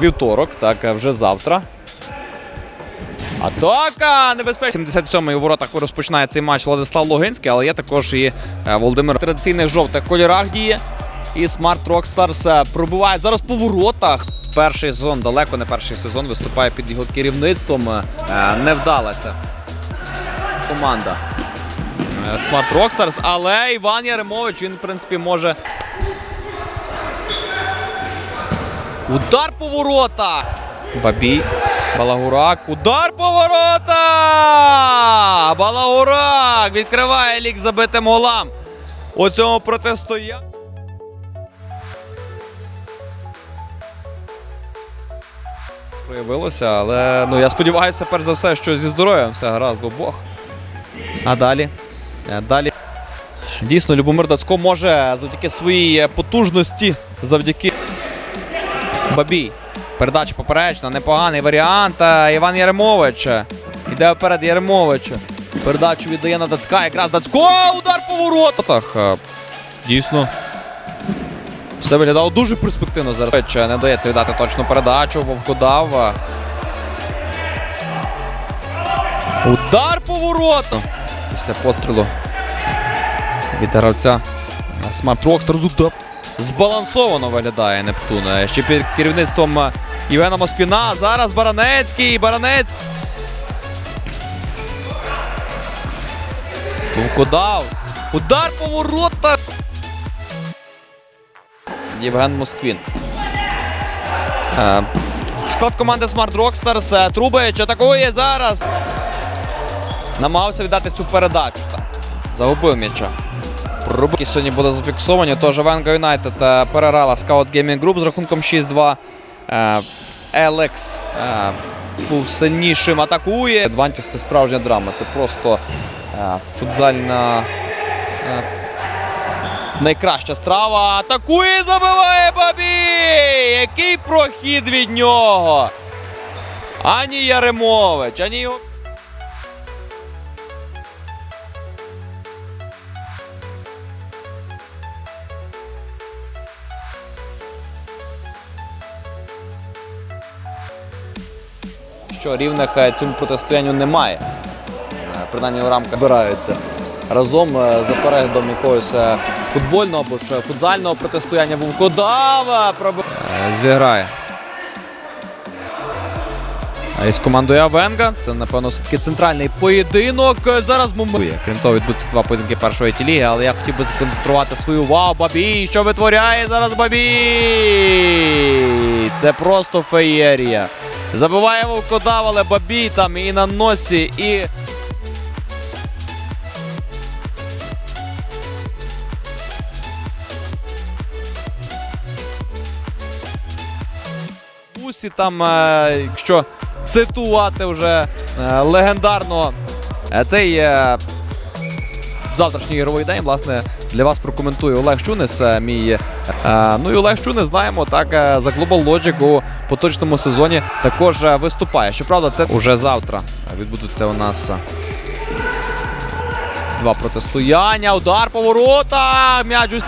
Вівторок, так, вже завтра. Атака! Небезпечна. 77-й у воротах розпочинає цей матч Владислав Логинський, але є також і е, Володимир в традиційних жовтих кольорах діє. І Smart Rockstars е, пробиває зараз по воротах. Перший сезон, далеко не перший сезон, виступає під його керівництвом. Е, Не вдалася команда е, Smart Rockstars, але Іван Яремович, він, в принципі, може. Удар по воротах! Бабій. Балагурак. Удар по воротах! Балагурак відкриває лік забитим голам. У цьому протистоянні. Проявилося, але ну, я сподіваюся, перш за все, що зі здоров'ям все гаразд в обох. А далі. Е, Далі. Дійсно, Любомир Дацько може завдяки своїй потужності, завдяки Бабій. Передача поперечна, непоганий варіант. Е, Іван Яремович. Іде вперед Яремович. Передачу віддає на Дацька. Якраз Дацько. Удар по воротах. Е, Дійсно. Все виглядало дуже перспективно зараз. Не вдається віддати точну передачу. Вовкодав. Удар по воротам. Після пострілу від гравця Смарт Рокстер удар. Збалансовано виглядає Нептун. Е, Ще під керівництвом е, Москвіна. Зараз Баранецький. Баранецький. Вовкодав. Удар по воротах. Євген Москвін. Е, Склад команди Smart Rockstars. Трубич атакує зараз. Намагався віддати цю передачу. Загубив м'яча. Пробки сьогодні були зафіксовані. Тож Венга Юнайтед переграла Scout Gaming Group з рахунком 6-2. Е, Елекс був сильнішим. Атакує. Адвантіс це справжня драма. Це просто е, футзальна. е, Найкраща страва. Атакує, забиває Бабій! Який прохід від нього? Ані Яремович, ані його. Що рівних е, цьому протистоянню немає. Е, Принаймні в рамках збираються разом е, за переглядом якогось футбольного або ж футзального протистояння Вовкодава проби... Е, зіграє. А із командою Авенга. Це, напевно, все-таки центральний поєдинок. Зараз момент. Крім того, відбудуться два поєдинки першої тіліги, але я хотів би сконцентрувати свою увагу. Бабій, що витворяє зараз Бабій! Це просто феєрія. Забиває Вовкодав, але Бабій там і на носі, і. Усі там, е, якщо цитувати вже е, легендарно е, цей завтрашній ігровий день, власне, для вас прокоментує Олег Чунис, е, мій. е, ну і Олег Чунис, знаємо, так, е, за Global Logic у поточному сезоні також виступає. Щоправда, це уже завтра відбудуться у нас. Два протистояння, удар по воротах, м'яч у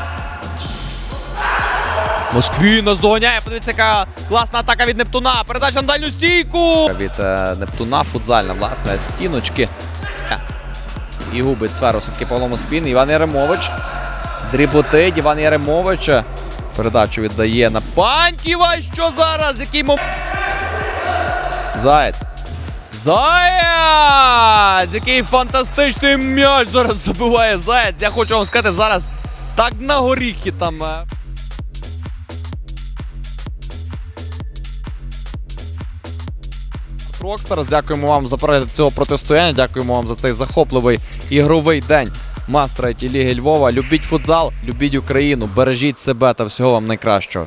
Москві наздоганяє. Подивіться, яка класна атака від Нептуна. Передача на дальню стійку. Від Нептуна футзальна, власне, стіночки. Е, І губить сферу все-таки Павло спін. Іван Яремович. Дріботить. Іван Яремович. Передачу віддає на Паньківа. Що зараз? Який момент? Заєць. Заєць! Який фантастичний м'яч зараз забиває Заєць. Я хочу вам сказати, зараз так на горіхи там. Rockstars. Дякуємо вам за перегляд цього протистояння. Дякуємо вам за цей захопливий ігровий день. Мастера Ліги Львова. Любіть футзал, любіть Україну, бережіть себе та всього вам найкращого.